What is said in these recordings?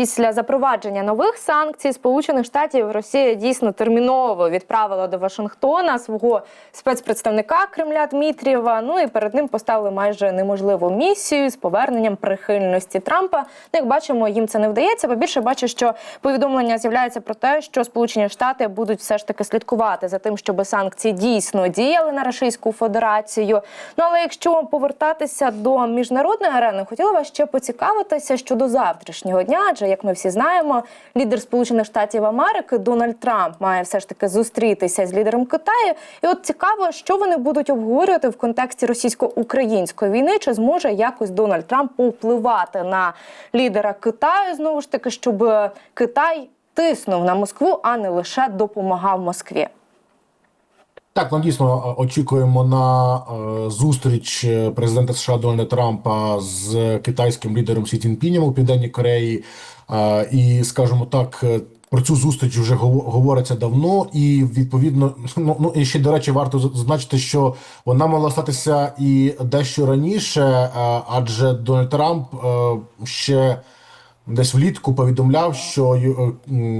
після запровадження нових санкцій Сполучених Штатів Росія дійсно терміново відправила до Вашингтона свого спецпредставника Кремля Дмитрієва. Ну і перед ним поставили майже неможливу місію з поверненням прихильності Трампа. Ну, як бачимо, їм це не вдається. Бо більше бачу, що повідомлення з'являється про те, що Сполучені Штати будуть все ж таки слідкувати за тим, щоб санкції дійсно діяли на Російську Федерацію. Ну але якщо повертатися до міжнародної арени, хотіла вас ще поцікавитися щодо завтрашнього дня. Адже як ми всі знаємо, лідер Сполучених Штатів Америки Дональд Трамп має все ж таки зустрітися з лідером Китаю. І от цікаво, що вони будуть обговорювати в контексті російсько-української війни, чи зможе якось Дональд Трамп повпливати на лідера Китаю знову ж таки, щоб Китай тиснув на Москву, а не лише допомагав Москві. Так, ми дійсно е, очікуємо на е, зустріч е, президента США Дональда Трампа з китайським лідером Сі Цзіньпінем у Південній Кореї. І, скажімо так, е, про цю зустріч вже гов- говориться давно, і відповідно, ну, ну і ще до речі, варто зазначити, що вона мала статися і дещо раніше, е, адже Дональд Трамп е, ще. Десь влітку повідомляв, що е,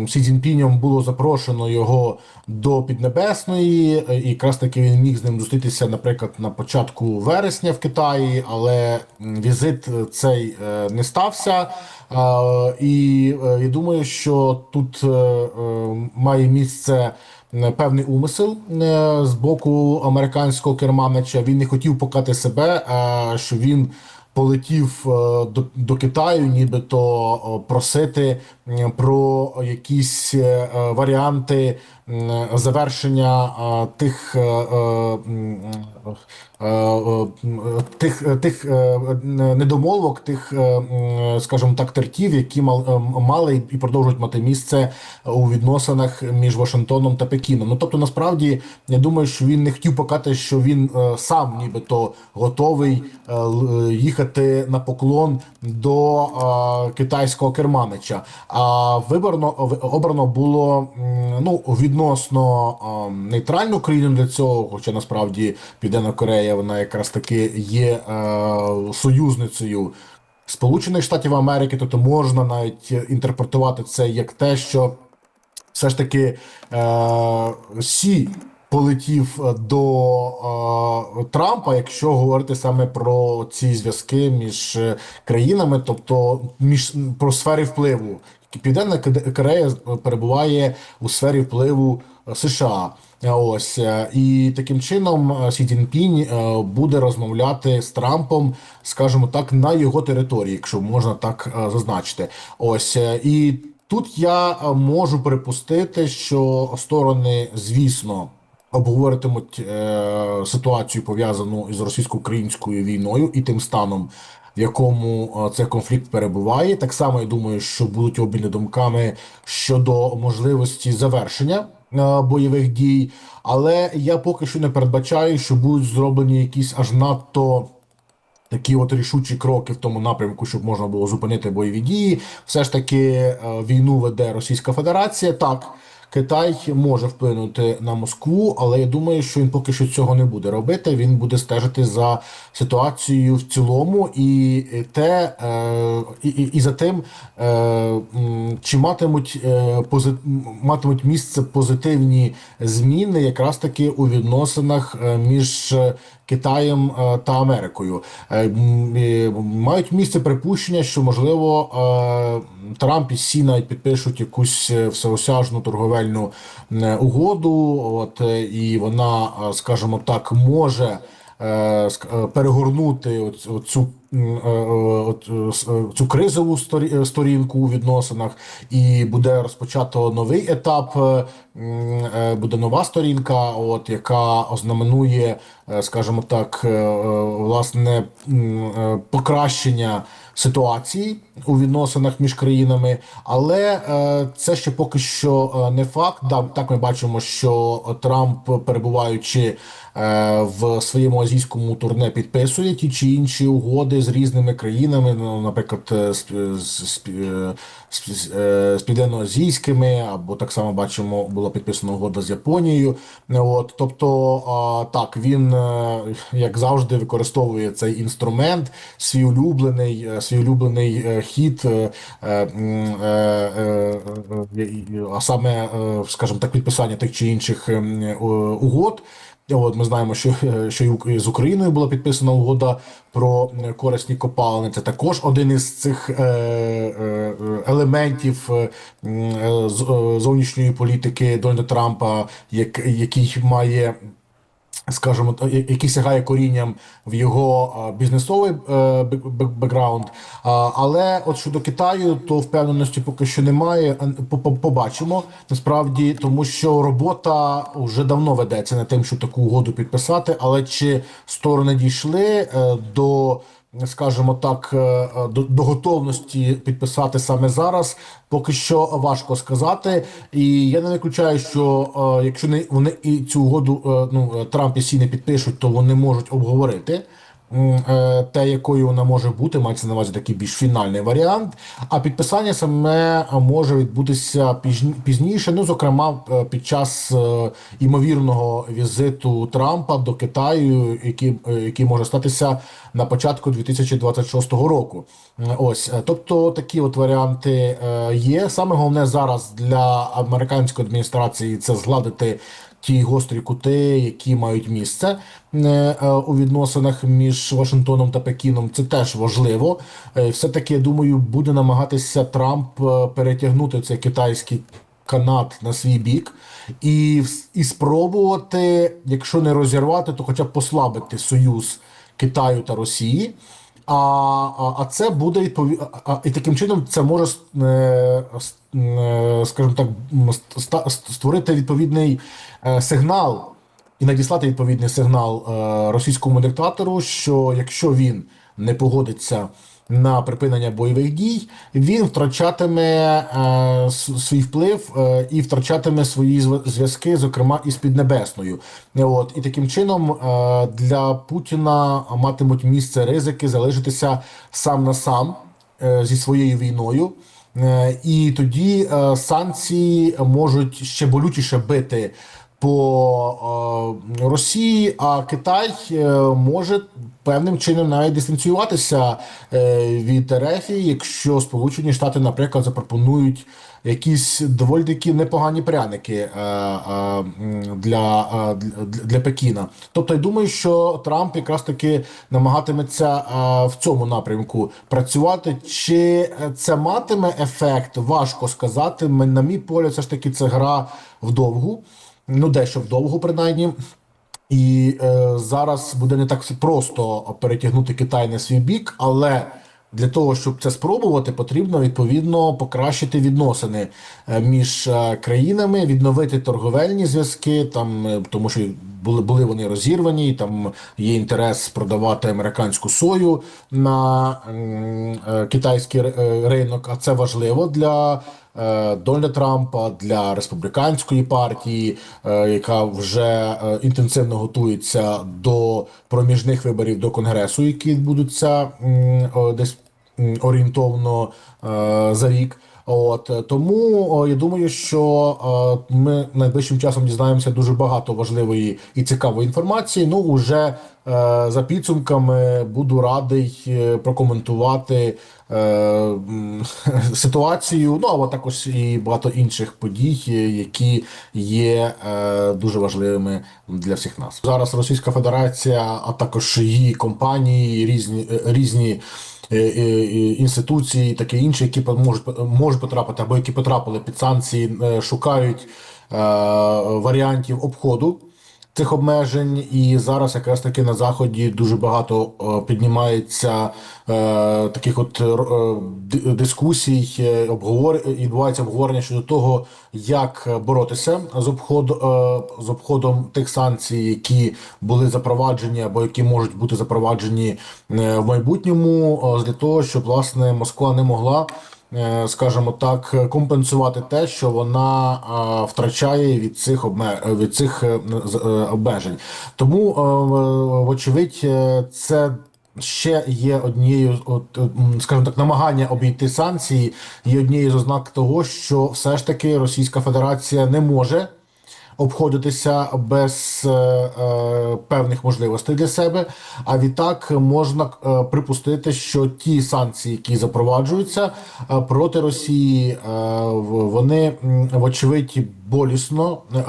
Сі Цзіньпінем було запрошено його до Піднебесної, е, і якраз таки він міг з ним зустрітися, наприклад, на початку вересня в Китаї, але візит е, цей не стався. І я думаю, що тут має місце певний умисел з боку американського керманича. Він не хотів покати себе, що він полетів е, до, до Китаю, нібито е, просити про якісь е, варіанти завершення тих, м, тих, е, тих е, тих, е, скажімо так, тертів, які е, мали і продовжують мати місце у відносинах між Вашингтоном та Пекіном. Ну тобто, насправді, я думаю, що він не хотів показати, що він сам нібито готовий їхати на поклон до китайського керманича. А виборно обрано було ну відносно е, нейтральну країну для цього, хоча насправді Південна Корея вона якраз таки є е, союзницею. Сполучених Штатів Америки, тобто можна навіть інтерпретувати це як те, що все ж таки е, Сі полетів до е, Трампа, якщо говорити саме про ці зв'язки між країнами, тобто між про сфери впливу. Південна Корея перебуває у сфері впливу е, США. Е, Ось е, і таким чином е, Сі Цзіньпінь е, буде розмовляти з Трампом, скажімо так, на його території, якщо можна так е, зазначити. Ось е, і тут я е, можу припустити, що сторони, звісно, обговоритимуть е, ситуацію пов'язану із російсько-українською війною і тим станом, в якому е, цей конфлікт перебуває. Так само я думаю, що будуть обміни думками щодо можливості завершення е, бойових дій, але я поки що не передбачаю, що будуть зроблені якісь аж надто. Такі от рішучі кроки в тому напрямку, щоб можна було зупинити бойові дії. Все ж таки е, війну веде Російська Федерація. Так, Китай може вплинути на Москву, але я думаю, що він поки що цього не буде робити. Він буде стежити за ситуацією в цілому, і те, е, і, і, і за тим, е, чи матимуть е, пози, матимуть місце позитивні зміни, якраз таки у відносинах між. Китаєм е, та Америкою Е, мають місце припущення, що можливо е, Трамп і Сі навіть підпишуть якусь всеосяжну торговельну угоду. От і вона, скажімо так, може перегорнути оц- е, е, е, цю кризову сторі- сторінку у відносинах, і буде розпочато новий етап. Буде нова сторінка, от яка ознаменує, скажімо так, власне покращення ситуації у відносинах між країнами, але це ще поки що не факт. Так ми бачимо, що Трамп, перебуваючи в своєму азійському турне, підписує ті чи інші угоди з різними країнами, ну, наприклад, е, з, з, з, е, з, е, з південноазійськими, або так само бачимо, була підписана угода з Японією. От, тобто, так він, е, як завжди, використовує цей інструмент, свій улюблений, е, свій улюблений е, хід, е, е, е, е, е, е, а саме, е, скажімо так, підписання тих чи інших е, угод. От ми знаємо, що, е, що і з Україною була підписана угода про е, корисні копалини. Це також один із цих е, елементів зовнішньої політики Дональда Трампа, як, який має скажімо, який сягає корінням в його бізнесовий е, бек- бек- бекграунд. Але от щодо Китаю, то впевненості поки що немає. По- по- Побачимо насправді, тому що робота вже давно ведеться над тим, щоб таку угоду підписати. Але чи сторони дійшли е, до скажімо так, е, е, до, до готовності підписати саме зараз, поки що важко сказати. І я не виключаю, що е, якщо не вони і цю угоду ну Трамп і Сі не підпишуть, то вони можуть обговорити. Е, Те, якою вона може бути, мається на увазі такий більш фінальний варіант. А підписання саме е, може відбутися пізніше. Ну, зокрема, е, під час імовірного візиту Трампа до Китаю, який, який може статися на початку 2026 року. Ось, тобто такі от варіанти є. Саме головне зараз для американської адміністрації це згладити ті гострі кути, які мають місце е, е, у відносинах між Вашингтоном та Пекіном. Це теж важливо. Е, Все-таки, я думаю, буде намагатися Трамп перетягнути цей китайський канат на свій бік і, і спробувати, якщо не розірвати, то хоча б послабити союз Китаю та Росії. А, а, це буде відпові... і таким чином це може е, е, скажімо так, створити відповідний е, сигнал і надіслати відповідний сигнал російському диктатору, що якщо він не погодиться на припинення бойових дій, він втрачатиме е, свій вплив е, і втрачатиме свої зв'язки, зокрема із Піднебесною. Е, От і таким чином е, для Путіна матимуть місце ризики залишитися сам на сам е, зі своєю війною. Е, І тоді е, санкції можуть ще болючіше бити по е, Росії, а Китай е, може певним чином навіть дистанціюватися е, від РФ, якщо Сполучені Штати, наприклад, запропонують якісь доволі такі непогані пряники для, для, Пекіна. Тобто, я думаю, що Трамп якраз таки намагатиметься в цьому напрямку працювати. Чи це матиме ефект, важко сказати. На мій погляд, все ж таки, це гра вдовгу. Ну, дещо вдовго, принаймні. І е, зараз буде не так просто перетягнути Китай на свій бік, але для того, щоб це спробувати, потрібно відповідно покращити відносини е, між е, країнами, відновити торговельні зв'язки, там е, тому що були були вони розірвані, там є інтерес продавати американську сою на е, китайський е, ринок. А це важливо для е, Дональда Трампа, для республіканської партії, е, яка вже інтенсивно готується до проміжних виборів до конгресу, які відбудуться десь орієнтовно за рік. От е, тому я думаю, що е, ми найближчим часом дізнаємося дуже багато важливої і цікавої інформації. Ну уже е, за підсумками буду радий прокоментувати ситуацію. Ну а також і багато інших подій, які є дуже важливими для всіх нас. Зараз Російська Федерація, а також її компанії, різні різні. Е, е, інституції, таке інше, які можуть можуть потрапити або які потрапили під санкції, е, шукають варіантів обходу цих обмежень. І зараз якраз таки на заході дуже багато е, піднімається е, таких от е, дискусій, е, обговор відбувається обговорення щодо того, як боротися з обход е, з обходом тих санкцій, які були запроваджені або які можуть бути запроваджені е, в майбутньому, е, для того, щоб власне Москва не могла. Е, Скажімо так, компенсувати те, що вона е, втрачає від цих обме... від цих е, обмежень. Тому, вочевидь, це ще є однією, от, скажімо так, намагання обійти санкції, є однією з ознак того, що все ж таки Російська Федерація не може обходитися без е, е, певних можливостей для себе. А відтак можна е, припустити, що ті санкції, які запроваджуються е, проти Росії, е, вони вочевидь болісно е,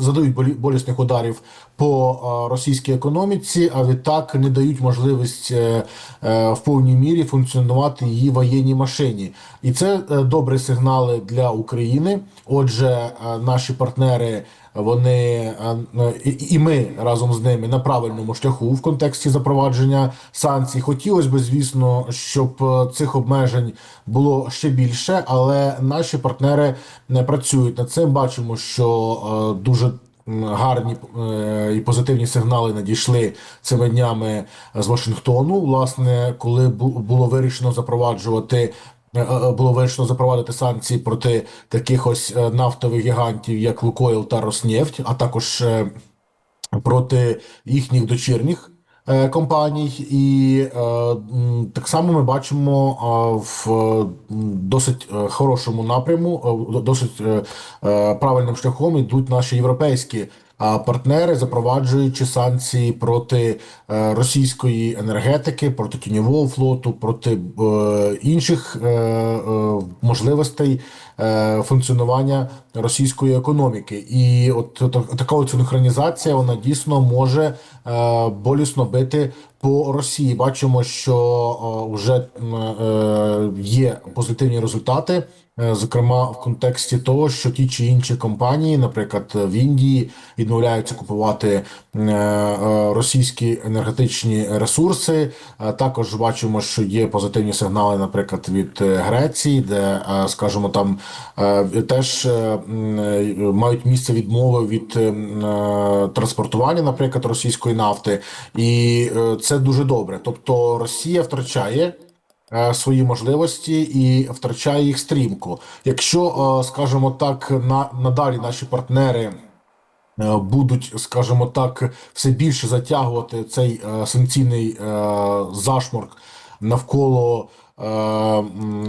задають болі- болісних ударів по е, російській економіці, а відтак не дають можливість е, е, в повній мірі функціонувати її воєнній машині. І це е, добрі сигнали для України. Отже, е, наші партнери. Вони е, е, і- ми разом з ними на правильному шляху в контексті запровадження санкцій. Хотілося б, звісно, щоб е, цих обмежень було ще більше, але наші партнери не працюють над цим. Бачимо, що е, дуже гарні і позитивні сигнали надійшли цими днями з Вашингтону. Власне, коли бу- було вирішено запроваджувати. Е, е, Було вирішено запровадити санкції проти таких ось е, нафтових гігантів, як Лукойл та Роснефть, а також проти їхніх дочірніх компаній. І так само ми бачимо в досить хорошому напряму, досить правильним шляхом ідуть наші європейські. Партнери запроваджуючи санкції проти е, російської енергетики, проти тіньового флоту, проти е, інших е, можливостей функціонування російської економіки. І от та- така синхронізація вона дійсно може е, болісно бити по Росії. Бачимо, що е, вже е, є позитивні результати. е, Зокрема, в контексті того, що ті чи інші компанії, наприклад, в Індії, відмовляються купувати е, е, російські енергетичні ресурси. Е, Також бачимо, що є позитивні сигнали, наприклад, від е, Греції, де, е, скажімо, там е, теж е, м, е, мають місце відмови від е, транспортування, наприклад, російської нафти, і це дуже добре. Тобто Росія втрачає. Свої можливості і втрачає їх стрімко. Якщо, скажімо так, на надалі наші партнери будуть, скажімо так, все більше затягувати цей санкційний зашморк навколо,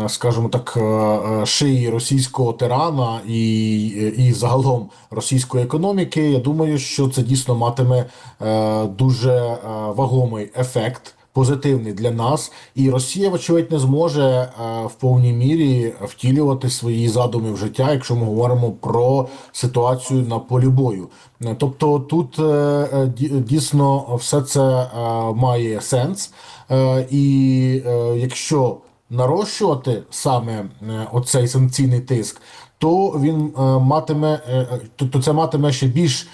скажімо так, е, е, шиї російського тирана і, і загалом російської економіки. Я думаю, що це дійсно матиме е, дуже е, вагомий ефект. Позитивний для нас, і Росія, вочевидь, не зможе е, в повній мірі втілювати свої задуми в життя, якщо ми говоримо про ситуацію на полі бою. Тобто, тут е, е, ді- дійсно все це має сенс, і якщо нарощувати саме оцей санкційний тиск, то він е, матиме е, е, то, це матиме ще більш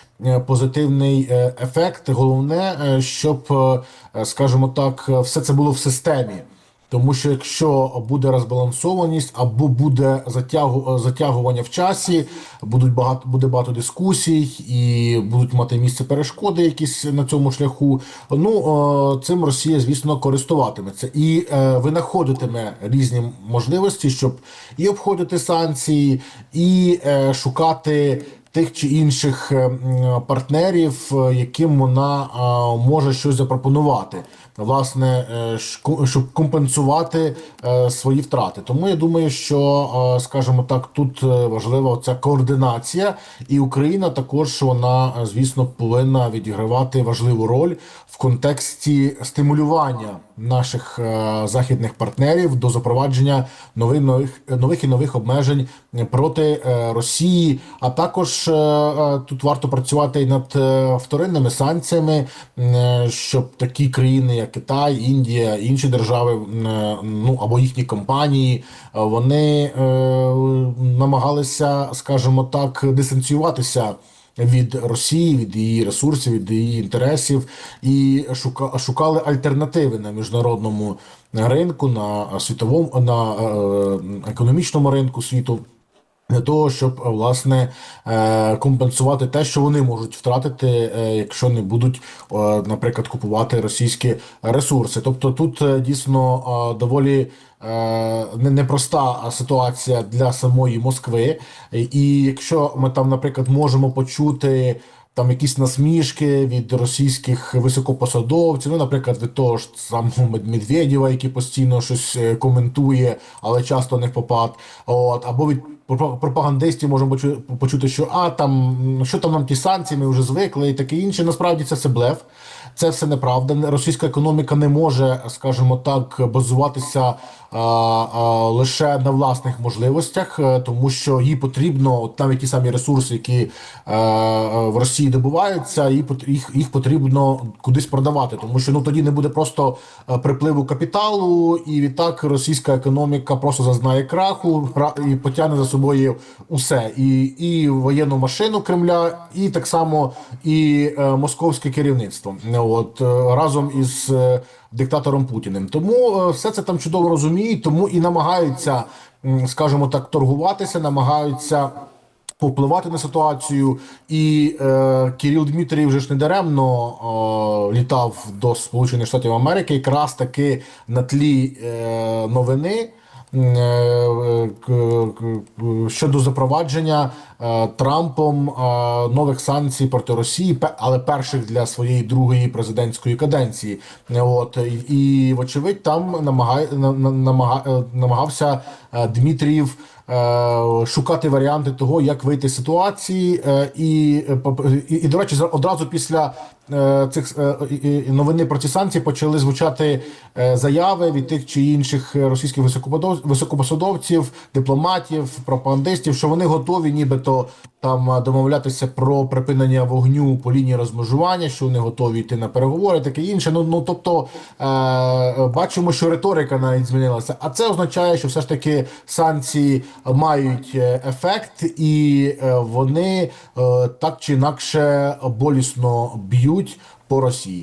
позитивний ефект. Головне, щоб, скажімо так, все це було в системі. Тому що якщо буде розбалансованість або буде затягу, затягування в часі, будуть багато буде багато дискусій і будуть мати місце перешкоди, якісь на цьому шляху. Ну е, цим Росія, звісно, користуватиметься і е, винаходитиме різні можливості, щоб і обходити санкції, і е, шукати тих чи інших е, партнерів, е, яким вона е, може щось запропонувати, власне, е, щоб компенсувати е, свої втрати. Тому я думаю, що, е, скажімо так, тут важлива ця координація, і Україна також вона, звісно, повинна відігравати важливу роль в контексті стимулювання наших західних партнерів до запровадження нових нових нових і нових обмежень проти Росії. А також тут варто працювати і над вторинними санкціями, щоб такі країни, як Китай, Індія, інші держави, ну або їхні компанії, е, вони е, намагалися, скажімо так, дистанціюватися від Росії, від її ресурсів, від її інтересів, і шука, шукали альтернативи на міжнародному ринку, на світовому на е, економічному ринку світу. Для того, щоб е, власне е, компенсувати те, що вони можуть втратити, е, якщо не будуть, наприклад, купувати російські ресурси. Тобто тут дійсно доволі непроста ситуація для самої Москви. І якщо ми там, наприклад, можемо почути. Там якісь насмішки від російських високопосадовців, ну, наприклад, від того ж самого Мед- Медведєва, який постійно щось е, коментує, але часто не в попад. От або від пропагандистів можемо почу- почути, що а там що там нам ті санкції, ми вже звикли і таке інше. Насправді це все блеф. Це все неправда. Російська економіка не може, скажімо так, базуватися а, а, лише на власних можливостях, е, тому що їй потрібно от навіть ті самі ресурси, які е, е, в Росії добуваються, їх, їх потрібно кудись продавати, тому що ну тоді не буде просто е, припливу капіталу, і відтак російська економіка просто зазнає краху ра- і потягне за собою усе, і, і воєнну машину Кремля, і так само і е, московське керівництво. От е, разом із е, диктатором Путіним. Тому е, все це там чудово розуміють, тому і намагаються, скажімо так, торгуватися, намагаються. Повпливати на ситуацію, і е, Кирил Дмитрієв вже ж не даремно е, літав до Сполучених Штатів Америки, якраз таки на тлі е, новини щодо запровадження е, Трампом е, нових санкцій проти Росії, але перших для своєї другої президентської каденції. Е, От і, вочевидь, там намагає на- на- намага, е, намагався е, Дмитрієв. е, Шукати варіанти того, як вийти з ситуації, е, і, е, і, і до речі, одразу після е, цих е, і- і новини про ці санкції почали звучати е, заяви від тих чи інших е, російських високопосадовців, дипломатів, пропагандистів, що вони готові, нібито там е, домовлятися про припинення вогню по лінії розмежування, що вони готові йти на переговори, таке інше. Ну ну тобто е, е, бачимо, що риторика навіть змінилася. А це означає, що все ж таки санкції мають е, ефект, і е, вони е, так чи інакше болісно б'ють по Росії.